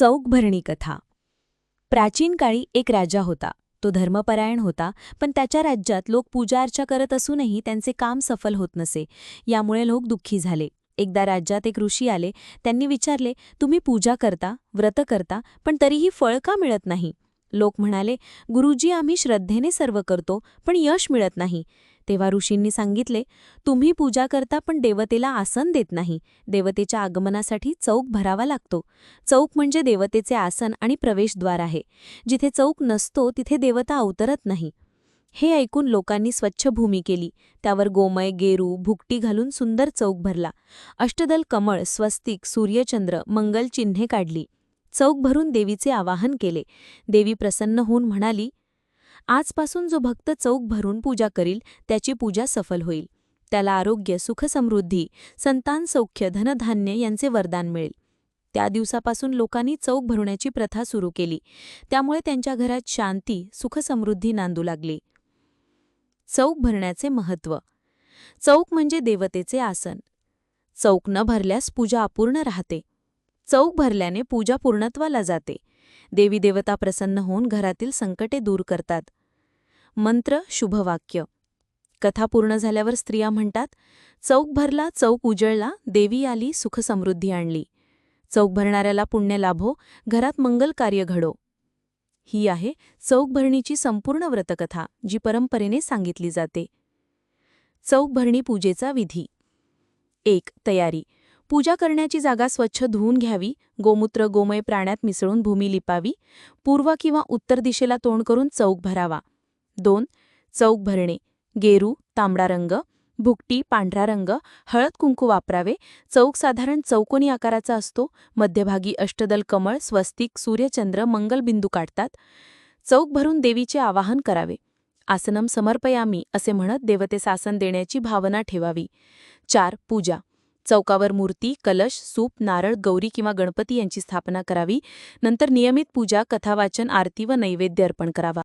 चौकभरणी कथा. प्राचीन काळी एक राजा होता. तो धर्मपरायण होता पण त्याच्या राज्यात लोक पूजा अर्चा करत असूनही त्यांचे काम सफल होत नसे. यामुळे लोक दुःखी झाले. एकदा राज्यात एक ऋषी आले. त्यांनी विचारले तुम्ही पूजा करता व्रत करता पण तरीही फळ का मिळत नाही? लोक म्हणाले गुरुजी आम्ही श्रद्धेने सर्व करतो पण यश मिळत नाही. तेव्हा ऋषींनी सांगितले तुम्ही पूजा करता पण देवतेला आसन देत नाही. देवतेच्या आगमनासाठी चौक भरावा लागतो. चौक म्हणजे देवतेचे आसन आणि प्रवेशद्वार आहे. जिथे चौक नसतो तिथे देवता अवतरत नाही. हे ऐकून लोकांनी स्वच्छ भूमी केली. त्यावर गोमय गेरू भुकटी घालून सुंदर चौक भरला. अष्टदल कमळ स्वस्तिक सूर्यचंद्र मंगल चिन्हे काढली. चौक भरून देवीचे आवाहन केले. देवी प्रसन्न होऊन म्हणाली आजपासून जो भक्त चौक भरून पूजा करील त्याची पूजा सफल होईल. त्याला आरोग्य सुखसमृद्धी संतान सौख्य धनधान्य यांचे वरदान मिळेल. त्या दिवसापासून लोकांनी चौक भरण्याची प्रथा सुरू केली. त्यामुळे त्यांच्या घरात शांती सुखसमृद्धी नांदू लागली. चौक भरण्याचे महत्त्व. चौक म्हणजे देवतेचे आसन. चौक न भरल्यास पूजा अपूर्ण राहते. चौक भरल्याने पूजा पूर्णत्वाला जाते. देवी देवता प्रसन्न होऊन घरातील संकटे दूर करतात. मंत्र शुभवाक्य. कथा पूर्ण झाल्यावर स्त्रिया म्हणतात चौक भरला चौक उजळला देवी आली सुखसमृद्धी आणली. चौक भरणाऱ्याला पुण्य लाभो घरात मंगल कार्य घडो. ही आहे चौक भरणीची संपूर्ण व्रतकथा जी परंपरेने सांगितली जाते. चौक भरणी पूजेचा विधी. एक तयारी. पूजा करण्याची जागा स्वच्छ धुवून घ्यावी गोमूत्र गोमय प्राण्यात मिसळून भूमी लिपावी पूर्व किंवा उत्तर दिशेला तोंड करून चौक भरावा. दोन चौक भरणे. गेरू तांबडा रंग भुकटी पांढरा रंग हळद कुंकू वापरावे. चौक साधारण चौकोनी आकाराचा असतो. मध्यभागी अष्टदल कमळ स्वस्तिक सूर्यचंद्र मंगलबिंदू काढतात. चौक भरून देवीचे आवाहन करावे. आसनम समर्पयामी असे म्हणत देवतेस आसन देण्याची भावना ठेवावी. चार पूजा. चौकावर मूर्ती कलश सूप नारळ गौरी किंवा गणपती यांची स्थापना करावी. नंतर नियमित पूजा कथावाचन आरती व नैवेद्य अर्पण करावा.